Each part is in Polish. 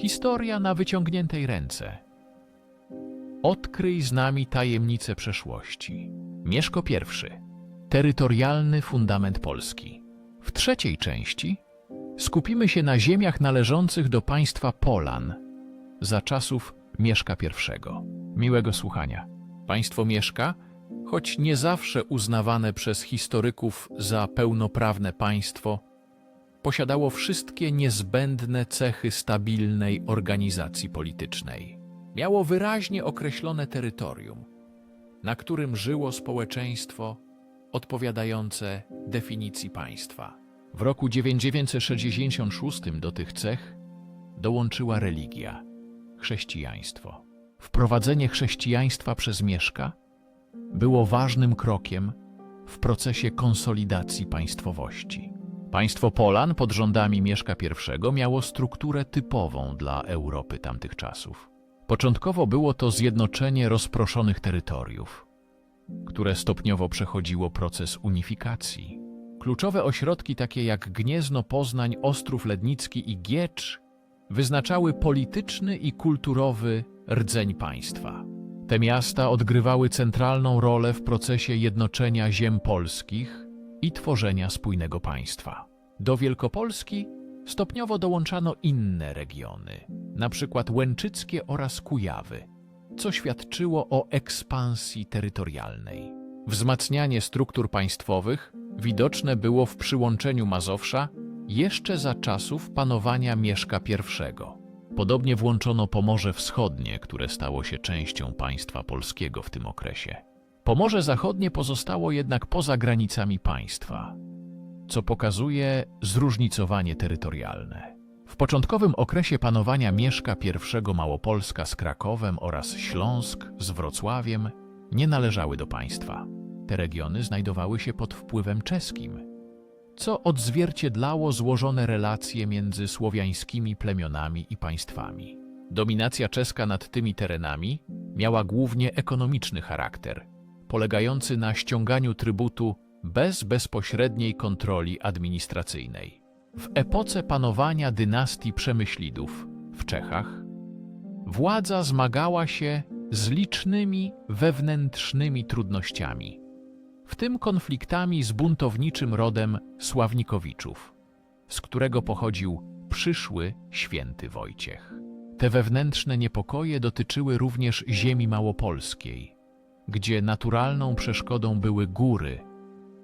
Historia na wyciągniętej ręce. Odkryj z nami tajemnice przeszłości. Mieszko I. Terytorialny fundament Polski. W trzeciej części skupimy się na ziemiach należących do państwa Polan za czasów Mieszka I. Miłego słuchania. Państwo Mieszka, choć nie zawsze uznawane przez historyków za pełnoprawne państwo, posiadało wszystkie niezbędne cechy stabilnej organizacji politycznej. Miało wyraźnie określone terytorium, na którym żyło społeczeństwo odpowiadające definicji państwa. W roku 966 do tych cech dołączyła religia, chrześcijaństwo. Wprowadzenie chrześcijaństwa przez Mieszka było ważnym krokiem w procesie konsolidacji państwowości. Państwo Polan pod rządami Mieszka I miało strukturę typową dla Europy tamtych czasów. Początkowo było to zjednoczenie rozproszonych terytoriów, które stopniowo przechodziło proces unifikacji. Kluczowe ośrodki takie jak Gniezno, Poznań, Ostrów Lednicki i Giecz wyznaczały polityczny i kulturowy rdzeń państwa. Te miasta odgrywały centralną rolę w procesie jednoczenia ziem polskich i tworzenia spójnego państwa. Do Wielkopolski stopniowo dołączano inne regiony, przykład Łęczyckie oraz Kujawy, co świadczyło o ekspansji terytorialnej. Wzmacnianie struktur państwowych widoczne było w przyłączeniu Mazowsza jeszcze za czasów panowania Mieszka I. Podobnie włączono Pomorze Wschodnie, które stało się częścią państwa polskiego w tym okresie. Pomorze Zachodnie pozostało jednak poza granicami państwa, co pokazuje zróżnicowanie terytorialne. W początkowym okresie panowania Mieszka I Małopolska z Krakowem oraz Śląsk z Wrocławiem nie należały do państwa. Te regiony znajdowały się pod wpływem czeskim, co odzwierciedlało złożone relacje między słowiańskimi plemionami i państwami. Dominacja czeska nad tymi terenami miała głównie ekonomiczny charakter, polegający na ściąganiu trybutu bez bezpośredniej kontroli administracyjnej. W epoce panowania dynastii Przemyślidów w Czechach władza zmagała się z licznymi wewnętrznymi trudnościami, w tym konfliktami z buntowniczym rodem Sławnikowiczów, z którego pochodził przyszły święty Wojciech. Te wewnętrzne niepokoje dotyczyły również ziemi małopolskiej, gdzie naturalną przeszkodą były góry,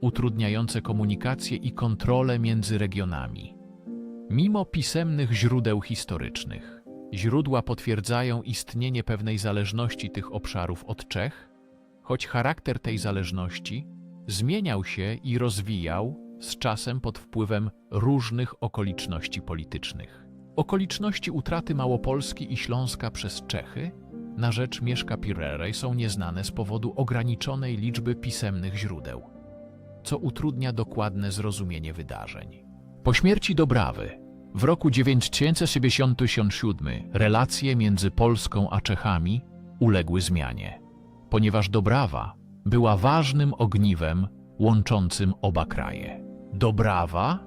utrudniające komunikację i kontrolę między regionami. Mimo pisemnych źródeł historycznych, źródła potwierdzają istnienie pewnej zależności tych obszarów od Czech, choć charakter tej zależności zmieniał się i rozwijał z czasem pod wpływem różnych okoliczności politycznych. Okoliczności utraty Małopolski i Śląska przez Czechy na rzecz Mieszka Pirerej są nieznane z powodu ograniczonej liczby pisemnych źródeł, co utrudnia dokładne zrozumienie wydarzeń. Po śmierci Dobrawy w roku 977 relacje między Polską a Czechami uległy zmianie, ponieważ Dobrawa była ważnym ogniwem łączącym oba kraje. Dobrawa,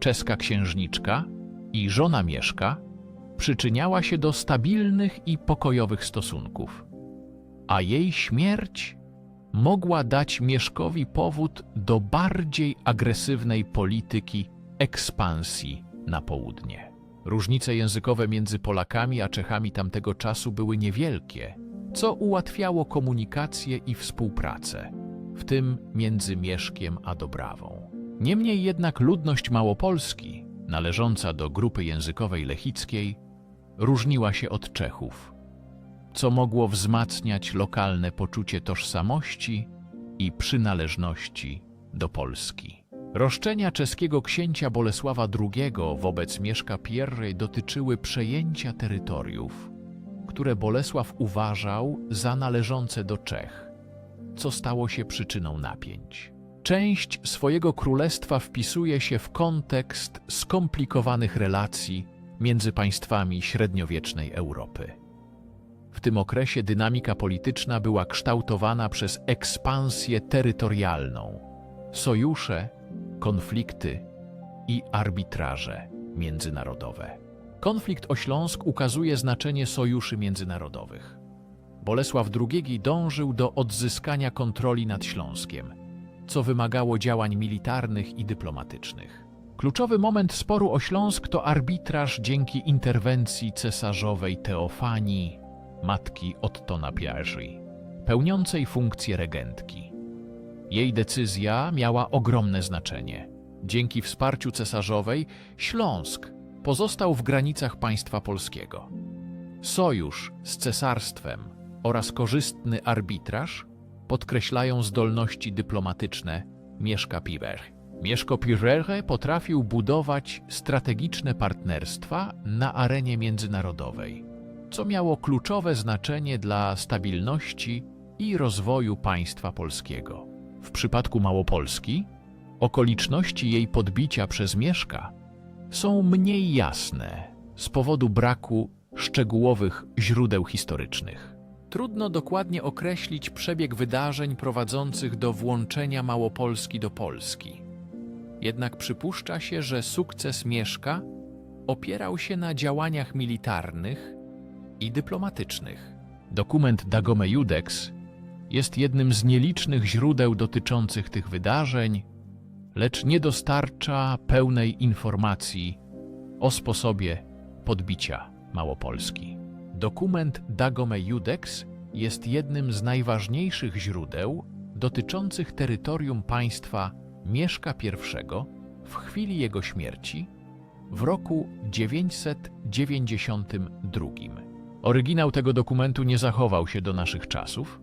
czeska księżniczka i żona Mieszka przyczyniała się do stabilnych i pokojowych stosunków, a jej śmierć mogła dać Mieszkowi powód do bardziej agresywnej polityki ekspansji na południe. Różnice językowe między Polakami a Czechami tamtego czasu były niewielkie, co ułatwiało komunikację i współpracę, w tym między Mieszkiem a Dobrawą. Niemniej jednak ludność Małopolski, należąca do grupy językowej lechickiej, różniła się od Czechów, co mogło wzmacniać lokalne poczucie tożsamości i przynależności do Polski. Roszczenia czeskiego księcia Bolesława II wobec Mieszka I dotyczyły przejęcia terytoriów, które Bolesław uważał za należące do Czech, co stało się przyczyną napięć. Część swojego królestwa wpisuje się w kontekst skomplikowanych relacji między państwami średniowiecznej Europy. W tym okresie dynamika polityczna była kształtowana przez ekspansję terytorialną, sojusze, konflikty i arbitraże międzynarodowe. Konflikt o Śląsk ukazuje znaczenie sojuszy międzynarodowych. Bolesław II dążył do odzyskania kontroli nad Śląskiem, co wymagało działań militarnych i dyplomatycznych. Kluczowy moment sporu o Śląsk to arbitraż dzięki interwencji cesarzowej Teofanii, matki Ottona Pierzy, pełniącej funkcję regentki. Jej decyzja miała ogromne znaczenie. Dzięki wsparciu cesarzowej Śląsk pozostał w granicach państwa polskiego. Sojusz z cesarstwem oraz korzystny arbitraż podkreślają zdolności dyplomatyczne Mieszka Pirer. Mieszko Pirere potrafił budować strategiczne partnerstwa na arenie międzynarodowej, co miało kluczowe znaczenie dla stabilności i rozwoju państwa polskiego. W przypadku Małopolski okoliczności jej podbicia przez Mieszka są mniej jasne z powodu braku szczegółowych źródeł historycznych. Trudno dokładnie określić przebieg wydarzeń prowadzących do włączenia Małopolski do Polski. Jednak przypuszcza się, że sukces Mieszka opierał się na działaniach militarnych i dyplomatycznych. Dokument Dagome Judex jest jednym z nielicznych źródeł dotyczących tych wydarzeń, lecz nie dostarcza pełnej informacji o sposobie podbicia Małopolski. Dokument Dagome Judex jest jednym z najważniejszych źródeł dotyczących terytorium państwa Mieszka I w chwili jego śmierci w roku 992. Oryginał tego dokumentu nie zachował się do naszych czasów,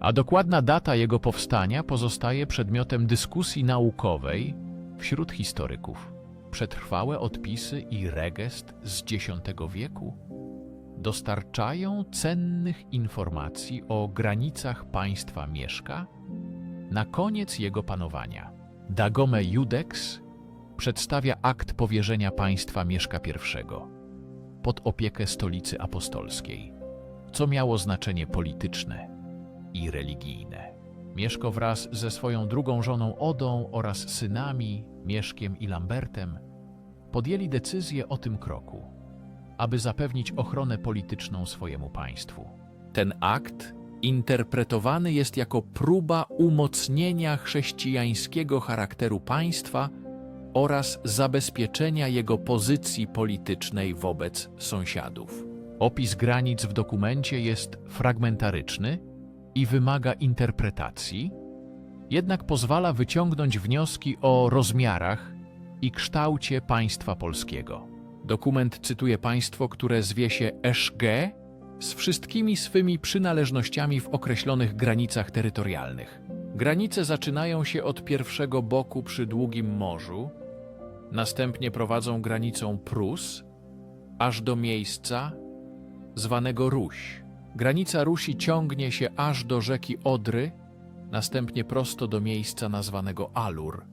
a dokładna data jego powstania pozostaje przedmiotem dyskusji naukowej wśród historyków. Przetrwałe odpisy i regest z X wieku dostarczają cennych informacji o granicach państwa Mieszka na koniec jego panowania. Dagome Judex przedstawia akt powierzenia państwa Mieszka I pod opiekę stolicy apostolskiej, co miało znaczenie polityczne i religijne. Mieszko wraz ze swoją drugą żoną Odą oraz synami Mieszkiem i Lambertem podjęli decyzję o tym kroku, aby zapewnić ochronę polityczną swojemu państwu. Ten akt interpretowany jest jako próba umocnienia chrześcijańskiego charakteru państwa oraz zabezpieczenia jego pozycji politycznej wobec sąsiadów. Opis granic w dokumencie jest fragmentaryczny i wymaga interpretacji, jednak pozwala wyciągnąć wnioski o rozmiarach i kształcie państwa polskiego. Dokument cytuje państwo, które zwie się Eszge z wszystkimi swymi przynależnościami w określonych granicach terytorialnych. Granice zaczynają się od pierwszego boku przy Długim Morzu, następnie prowadzą granicą Prus, aż do miejsca zwanego Ruś. Granica Rusi ciągnie się aż do rzeki Odry, następnie prosto do miejsca nazwanego Alur,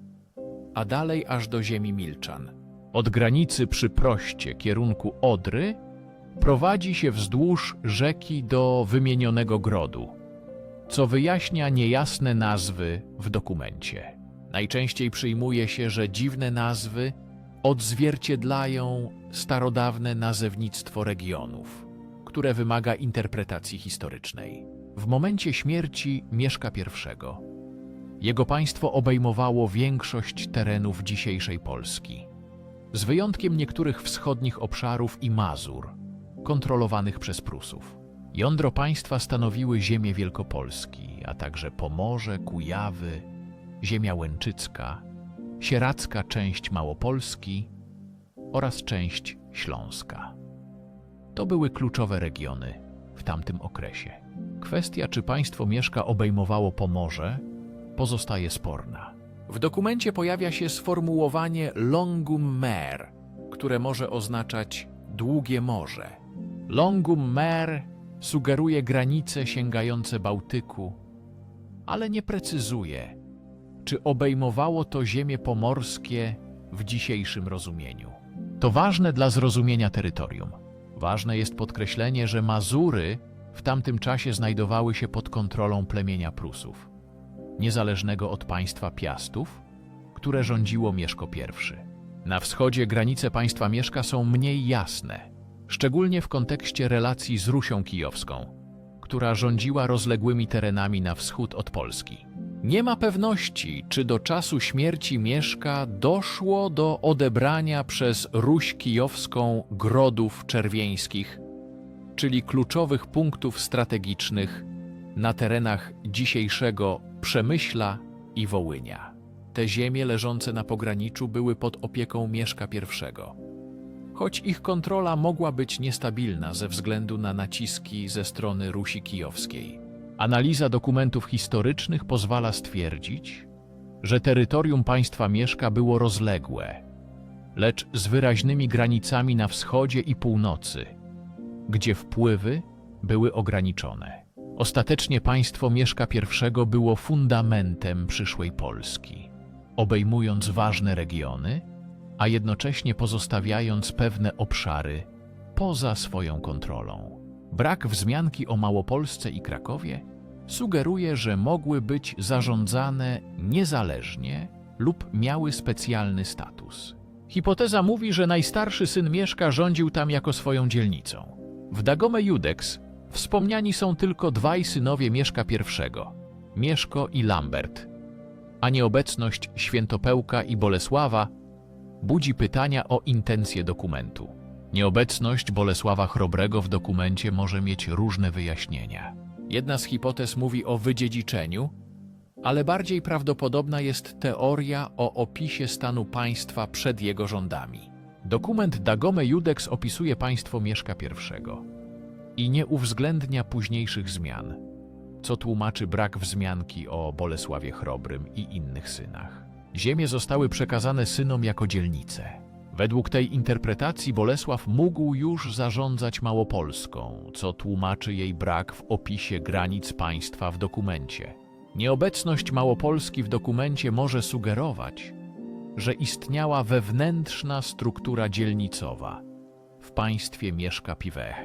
a dalej aż do ziemi Milczan. Od granicy przy proście kierunku Odry prowadzi się wzdłuż rzeki do wymienionego grodu, co wyjaśnia niejasne nazwy w dokumencie. Najczęściej przyjmuje się, że dziwne nazwy odzwierciedlają starodawne nazewnictwo regionów, które wymaga interpretacji historycznej. W momencie śmierci Mieszka I jego państwo obejmowało większość terenów dzisiejszej Polski, z wyjątkiem niektórych wschodnich obszarów i Mazur, kontrolowanych przez Prusów. Jądro państwa stanowiły ziemie Wielkopolski, a także Pomorze, Kujawy, ziemia Łęczycka, sieracka część Małopolski oraz część Śląska. To były kluczowe regiony w tamtym okresie. Kwestia, czy państwo Mieszka obejmowało Pomorze, pozostaje sporna. W dokumencie pojawia się sformułowanie longum mer, które może oznaczać długie morze. Longum mer sugeruje granice sięgające Bałtyku, ale nie precyzuje, czy obejmowało to ziemie pomorskie w dzisiejszym rozumieniu. To ważne dla zrozumienia terytorium. Ważne jest podkreślenie, że Mazury w tamtym czasie znajdowały się pod kontrolą plemienia Prusów, niezależnego od państwa Piastów, które rządziło Mieszko I. Na wschodzie granice państwa Mieszka są mniej jasne, szczególnie w kontekście relacji z Rusią Kijowską, która rządziła rozległymi terenami na wschód od Polski. Nie ma pewności, czy do czasu śmierci Mieszka doszło do odebrania przez Ruś Kijowską grodów czerwieńskich, czyli kluczowych punktów strategicznych na terenach dzisiejszego Przemyśla i Wołynia. Te ziemie leżące na pograniczu były pod opieką Mieszka I. Choć ich kontrola mogła być niestabilna ze względu na naciski ze strony Rusi Kijowskiej. Analiza dokumentów historycznych pozwala stwierdzić, że terytorium państwa Mieszka było rozległe, lecz z wyraźnymi granicami na wschodzie i północy, gdzie wpływy były ograniczone. Ostatecznie państwo Mieszka I było fundamentem przyszłej Polski, obejmując ważne regiony, a jednocześnie pozostawiając pewne obszary poza swoją kontrolą. Brak wzmianki o Małopolsce i Krakowie sugeruje, że mogły być zarządzane niezależnie lub miały specjalny status. Hipoteza mówi, że najstarszy syn Mieszka rządził tam jako swoją dzielnicą. W Dagome Judex wspomniani są tylko dwaj synowie Mieszka I, Mieszko i Lambert, a nieobecność Świętopełka i Bolesława budzi pytania o intencje dokumentu. Nieobecność Bolesława Chrobrego w dokumencie może mieć różne wyjaśnienia. Jedna z hipotez mówi o wydziedziczeniu, ale bardziej prawdopodobna jest teoria o opisie stanu państwa przed jego rządami. Dokument Dagome Judex opisuje państwo Mieszka I i nie uwzględnia późniejszych zmian, co tłumaczy brak wzmianki o Bolesławie Chrobrym i innych synach. Ziemie zostały przekazane synom jako dzielnice. Według tej interpretacji Bolesław mógł już zarządzać Małopolską, co tłumaczy jej brak w opisie granic państwa w dokumencie. Nieobecność Małopolski w dokumencie może sugerować, że istniała wewnętrzna struktura dzielnicowa w państwie Mieszka Piwech.